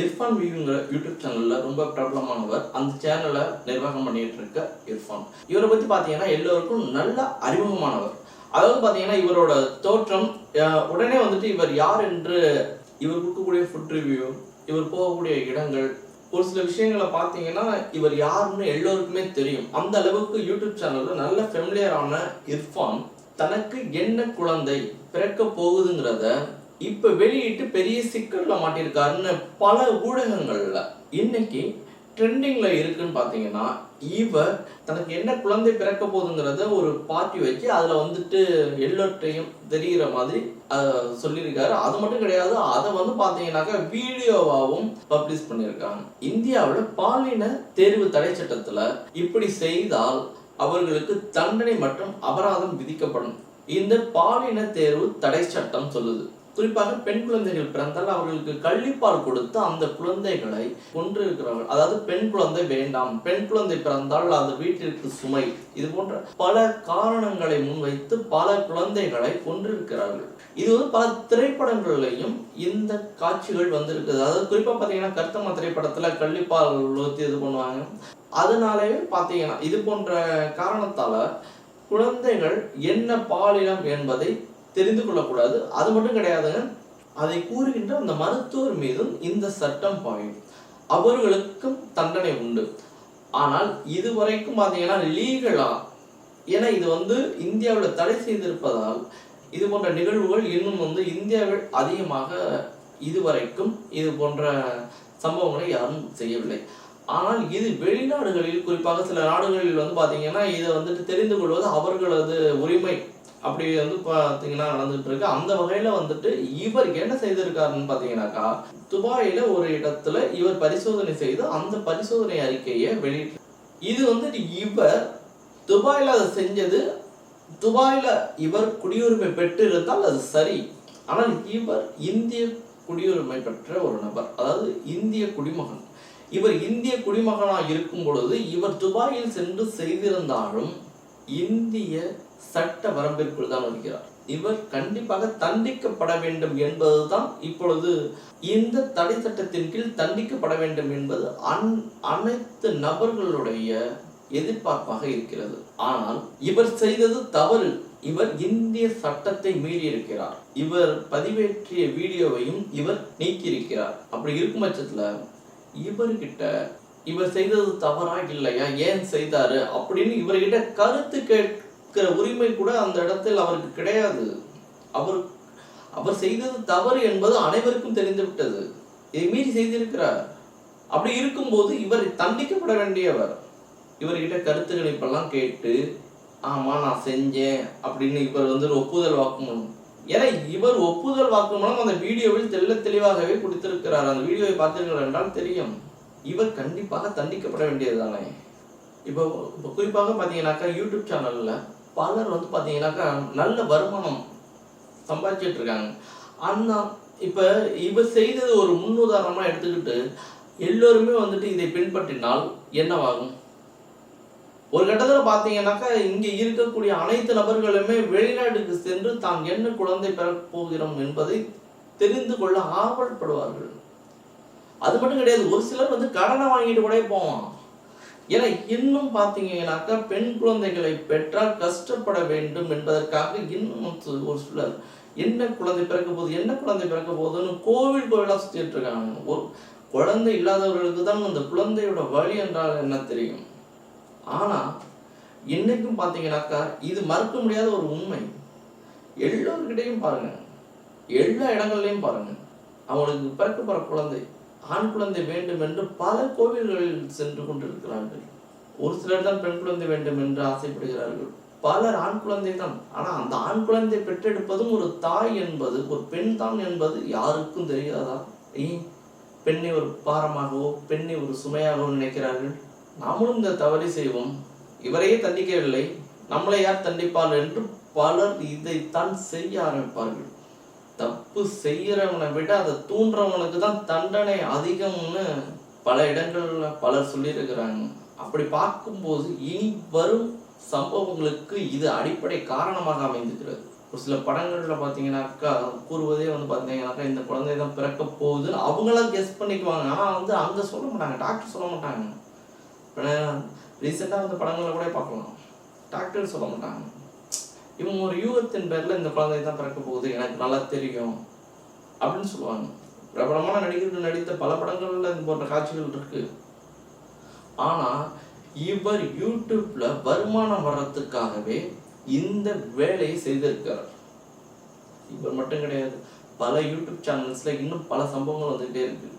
Irfan வியூங்கிற YouTube சேனல்ல ரொம்ப பிரபலமானவர் அந்த சேனலை நிர்வாகம் பண்ணிட்டு இருக்க இர்ஃபான். இவரை பத்தி பாத்தீங்கன்னா எல்லோருக்கும் நல்ல அறிமுகமானவர். அதாவது பாத்தீங்கன்னா இவரோட தோற்றம் உடனே வந்துட்டு இவர் யார் என்று இவர் கொடுக்கக்கூடிய ஃபுட் ரிவ்யூ இவர் போகக்கூடிய இடங்கள் ஒரு சில விஷயங்களை பார்த்தீங்கன்னா இவர் யாருன்னு எல்லோருக்குமே தெரியும். அந்த அளவுக்கு யூடியூப் சேனலில் நல்ல ஃபெமிலியரான இர்ஃபான் தனக்கு என்ன குழந்தை பிறக்க போகுதுங்கிறத இப்போ வெளியிட்டு பெரிய சிக்கலில் மாட்டியிருக்காருன்னு பல ஊடகங்களில். இன்னைக்கு ட்ரெண்டிங்கில் இருக்குன்னு பார்த்தீங்கன்னா இவர் தனக்கு என்ன குழந்தை பிறக்க போகுதுங்கிறத ஒரு பார்ட்டி வச்சு அதில் வந்துட்டு எல்லோர்ட்டையும் தெரிகிற மாதிரி சொல்லியிருக்காரு. அது மட்டும் கிடையாது அதை வந்து பார்த்தீங்கன்னாக்கா வீடியோவாகவும் பப்ளிஷ் பண்ணியிருக்காங்க. இந்தியாவில் பாலின தேர்வு தடை சட்டத்தில் இப்படி செய்தால் அவர்களுக்கு தண்டனை மற்றும் அபராதம் விதிக்கப்படும். இந்த பாலின தேர்வு தடை சட்டம் சொல்லுது. குறிப்பாக பெண் குழந்தைகள் பிறந்தால் அவர்களுக்கு கள்ளிப்பால் கொடுத்து அந்த குழந்தைகளை கொன்றிருக்கிறார்கள் அதாவது பெண் குழந்தை வேண்டாம். பெண் குழந்தை பிறந்தால் அது வீட்டிற்கு சுமை. இது போன்ற பல காரணங்களை முன்வைத்து பல குழந்தைகளை கொன்றிருக்கிறார்கள். இது வந்து பல திரைப்படங்கள்லையும் இந்த காட்சிகள் வந்திருக்குது. அதாவது குறிப்பா பாத்தீங்கன்னா கர்த்தம்மா திரைப்படத்துல கள்ளிப்பால் ஊற்றி இது பண்ணுவாங்க. அதனாலேயே பாத்தீங்கன்னா இது போன்ற காரணத்தால குழந்தைகள் என்ன பாலினம் என்பதை தெரிந்து கொள்ளக்கூடாது அது மட்டும் கிடையாதுங்க. அதை கூறுகின்ற அந்த மருத்துவர் மீதும் இந்த சட்டம் பாயும். அவர்களுக்கும் தண்டனை உண்டு. ஆனால் இதுவரைக்கும் பார்த்தீங்கன்னா லீகலா ஏன்னா இது வந்து இந்தியாவில் தடை செய்திருப்பதால் இது போன்ற நிகழ்வுகள் இன்னும் வந்து இந்தியாவில் அதிகமாக இதுவரைக்கும் இது போன்ற சம்பவங்களை யாரும் செய்யவில்லை. ஆனால் இது வெளிநாடுகளில் குறிப்பாக சில நாடுகளில் வந்து பார்த்தீங்கன்னா இதை வந்துட்டு தெரிந்து கொள்வது அவர்களது உரிமை. அப்படி வந்து பார்த்தீங்கன்னா நடந்துட்டு இருக்கு அந்த வகையில் வந்துட்டு இவர் என்ன செய்திருக்காருன்னு பார்த்தீங்கன்னாக்கா துபாயில் ஒரு இடத்துல இவர் பரிசோதனை செய்து அந்த பரிசோதனை அறிக்கையை வெளியிட்டு இது வந்துட்டு இவர் துபாயில் அதை செஞ்சது துபாயில் இவர் குடியுரிமை பெற்று இருந்தால் அது சரி. ஆனால் இவர் இந்திய குடியுரிமை பெற்ற ஒரு நபர் அதாவது இந்திய குடிமகன். இவர் இந்திய குடிமகனாக இருக்கும் பொழுது இவர் துபாயில் சென்று செய்திருந்தாலும் இந்திய சட்ட வரம்பிற்குள் தான் வருகிறார் இவர் கண்டிப்பாக தண்டிக்கப்பட வேண்டும் என்பதுதான் இப்பொழுது இந்த தடை சட்டத்தின் கீழ் தண்டிக்கப்பட வேண்டும் என்பது அன் அனைத்து நபர்களுடைய எதிர்பார்ப்பாக இருக்கிறது. ஆனால் இவர் செய்தது தவறு. இவர் இந்திய சட்டத்தை மீறி இருக்கிறார். இவர் பதிவேற்றிய வீடியோவையும் இவர் நீக்கியிருக்கிறார். அப்படி இருக்கும் பட்சத்துல இவர்கிட்ட இவர் செய்தது தவறா இல்லையா? ஏன் செய்தாரு? அப்படின்னு இவர்கிட்ட கருத்து இருக்கிற உரிமை கூட அந்த இடத்தில் அவருக்கு கிடையாது. அவர் அவர் செய்தது தவறு என்பது அனைவருக்கும் தெரிந்து விட்டது இதை மீறி செய்திருக்கிறார். அப்படி இருக்கும்போது இவர் தண்டிக்கப்பட வேண்டியவர். இவர்கிட்ட கருத்து இப்பெல்லாம் கேட்டு ஆமா நான் செஞ்சேன் அப்படின்னு இவர் வந்து ஒரு ஒப்புதல் வாக்குமூலம் ஏன்னா இவர் ஒப்புதல் வாக்குமூலம் அந்த வீடியோவில் தெல்ல தெளிவாகவே கொடுத்திருக்கிறார். அந்த வீடியோவை பார்த்தீர்கள் என்றால் தெரியும். இவர் கண்டிப்பாக தண்டிக்கப்பட வேண்டியதுதானே. இப்போ இப்போ குறிப்பாக பார்த்தீங்கன்னாக்கா யூடியூப் சேனல்ல பலர் வந்து பார்த்தீங்கன்னாக்கா நல்ல வருமானம் சம்பாதிச்சிட்டு இருக்காங்க ஆனால் இப்போ இவர் செய்தது ஒரு முன்னுதாரணமாக எடுத்துக்கிட்டு எல்லோருமே வந்துட்டு இதை பின்பற்றினால் என்னவாகும்? ஒரு கட்டத்தில் பார்த்தீங்கன்னாக்கா இங்கே இருக்கக்கூடிய அனைத்து நபர்களுமே வெளிநாட்டுக்கு சென்று தான் என்ன குழந்தை பெறப் போகிறோம் என்பதை தெரிந்து கொள்ள ஆவல்படுவார்கள். அது மட்டும் கிடையாது ஒரு சிலர் வந்து கடனை வாங்கிட்டு கூட போவான் ஏன்னா இன்னும் பார்த்தீங்கன்னாக்கா பெண் குழந்தைகளை பெற்றால் கஷ்டப்பட வேண்டும் என்பதற்காக இன்னும் ஒரு சிலர் என்ன குழந்தை பிறக்க போகுது என்ன குழந்தை பிறக்க போகுதுன்னு கோவில் கோவிலாக சுற்றிட்டு இருக்காங்க. ஒரு குழந்தை இல்லாதவர்களுக்கு தான் அந்த குழந்தையோட வழி என்றால் என்ன தெரியும்? ஆனால் இன்னைக்கும் பார்த்தீங்கன்னாக்கா இது மறுக்க முடியாத ஒரு உண்மை. எல்லோருக்கிட்டையும் பாருங்க. எல்லா இடங்கள்லையும் பாருங்க. அவனுக்கு பிறக்க போகிற குழந்தை ஆண் குழந்தை வேண்டும் என்று பல கோவில்களில் சென்று கொண்டிருக்கிறார்கள். ஒரு சிலர் தான் பெண் குழந்தை வேண்டும் என்று ஆசைப்படுகிறார்கள். பலர் ஆண் குழந்தை தான். ஆனால் அந்த ஆண் குழந்தை பெற்றெடுப்பதும் ஒரு தாய் என்பது ஒரு பெண் தான் என்பது யாருக்கும் தெரியாதா? ஏன் பெண்ணை ஒரு பாரமாகவோ பெண்ணை ஒரு சுமையாகவோ நினைக்கிறார்கள். நாமளும் இந்த தவறை செய்வோம். இவரையே தண்டிக்கவில்லை. நம்மளை யார் தண்டிப்பார் என்று பலர் இதைத்தான் செய்ய ஆரம்பிப்பார்கள். தப்பு செய்யறவனை விட அதை தூண்டுறவனுக்கு தான் தண்டனை அதிகம்னு பல இடங்கள்ல பலர் சொல்லியிருக்கிறாங்க. அப்படி பார்க்கும்போது இனி வரும் சம்பவங்களுக்கு இது அடிப்படை காரணமாக அமைந்திருக்கிறது. ஒரு சில படங்கள்ல பார்த்தீங்கன்னாக்கா கூறுவதே வந்து பார்த்தீங்கன்னாக்கா இந்த குழந்தை தான் பிறக்க போகுது. அவங்களாம் கெஸ் பண்ணிக்குவாங்க. ஆனால் வந்து அங்கே சொல்ல மாட்டாங்க டாக்டர் சொல்ல மாட்டாங்க. ரீசெண்டாக அந்த படங்களில் கூட பார்க்கலாம். டாக்டர் சொல்ல மாட்டாங்க. இவங்க ஒரு யூகத்தின் பேரில் இந்த குழந்தை தான் பிறக்க போகுது எனக்கு நல்லா தெரியும் அப்படின்னு சொல்லுவாங்க. பிரபலமான நடிகர்கள் நடித்த பல படங்களில் இது போன்ற காட்சிகள் இருக்கு. ஆனால் இவர் யூடியூப்ல வருமானம் வர்றதுக்காகவே இந்த வேலையை செய்திருக்கிறார். இவர் மட்டும் கிடையாது பல யூடியூப் சேனல்ஸில் இன்னும் பல சம்பவங்கள் வந்துகிட்டே இருக்கு.